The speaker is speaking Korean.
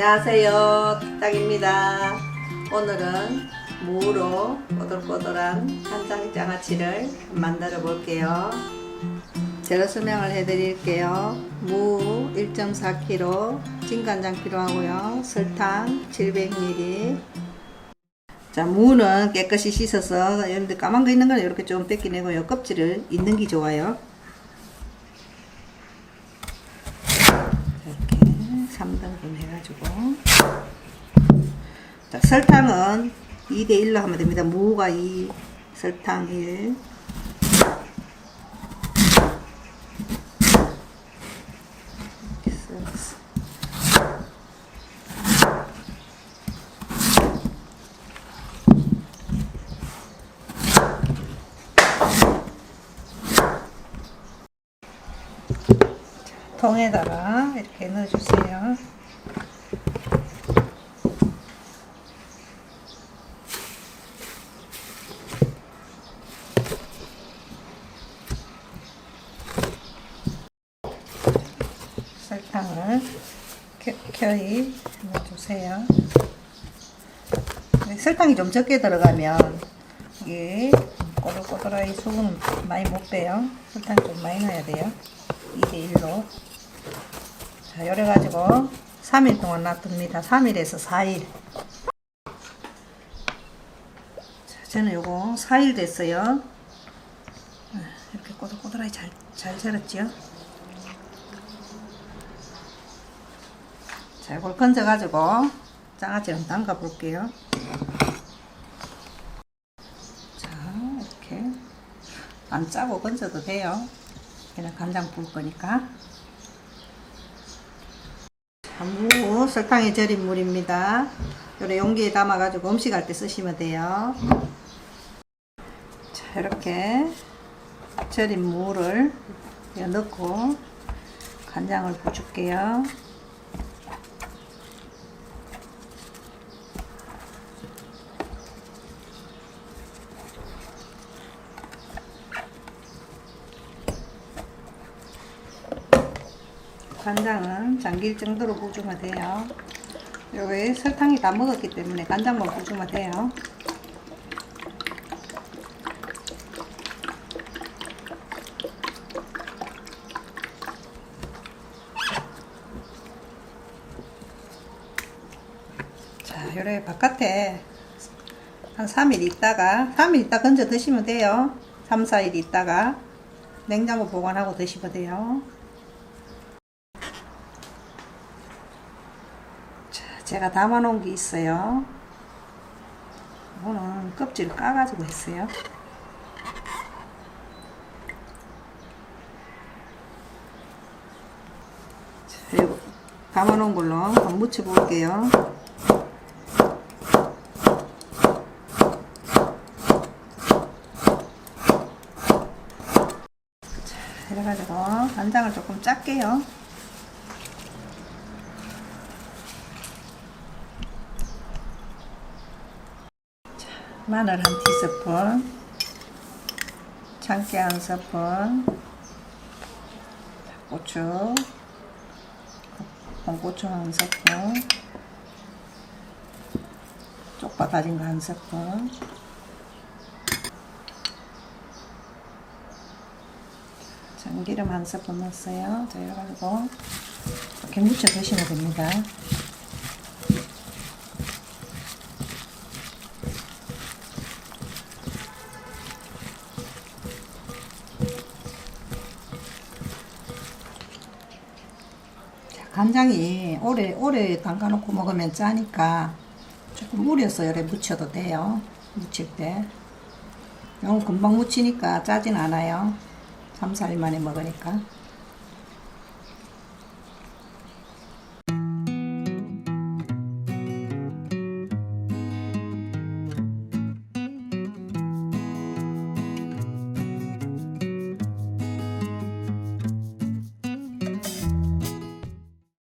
안녕하세요. 뚝딱입니다. 오늘은 무로 꼬들꼬들한 간장 장아찌를 만들어 볼게요. 재료 설명을 해 드릴게요. 무 1.4kg, 진간장 필요하고요. 설탕 700ml. 자, 무는 깨끗이 씻어서 여러분들 까만 거 있는 건 이렇게 좀 뺏기내고요. 껍질을 있는 게 좋아요. 이렇게 3등분 해가지고. 자 설탕은 2대 1로 하면 됩니다. 무가 2 설탕 1 이렇게 썰어서. 통에다가 이렇게 넣어주세요. 설탕을 겨, 겨이 넣어주세요. 네, 설탕이 좀 적게 들어가면 이게 꼬들꼬들하게 속은 많이 못 빼요. 설탕 좀 많이 넣어야 돼요. 2대1로. 자, 요래 가지고 3일 동안 놔둡니다. 3일에서 4일. 자, 저는 요거 4일 됐어요. 아, 이렇게 꼬들꼬들하게 잘, 잘 절었죠? 자, 이걸 건져가지고 장아찌를 담가 볼게요. 자, 이렇게 안 짜고 건져도 돼요. 그냥 간장 부을 거니까. 자, 무 설탕에 절인 물입니다. 요래 용기에 담아가지고 음식할 때 쓰시면 돼요. 자, 이렇게 절인 무를 넣고 간장을 부어줄게요. 간장은 잠길 정도로 부으면 돼요. 여기 설탕이 다 먹었기 때문에 간장만 부으면 돼요. 자, 요래 바깥에 한 3일 있다가 3일 있다 건져 드시면 돼요. 3, 4일 있다가 냉장고 보관하고 드시면 돼요. 자, 제가 담아 놓은 게 있어요. 이거는 껍질을 까가지고 했어요. 자, 이거 담아 놓은 걸로 한번 묻혀 볼게요. 자, 이래가지고 간장을 조금 짤게요. 마늘 한 티스푼, 참깨 한 스푼, 고추, 홍고추 한 스푼, 쪽파 다진 거 한 스푼, 참기름 한 스푼 넣었어요. 자, 이래가지고 이렇게 무쳐 드시면 됩니다. 간장이 오래 오래 담가놓고 먹으면 짜니까 조금 우려서 이렇게 무쳐도 돼요. 무칠 때. 너무 금방 무치니까 짜진 않아요. 3, 4일 만에 먹으니까.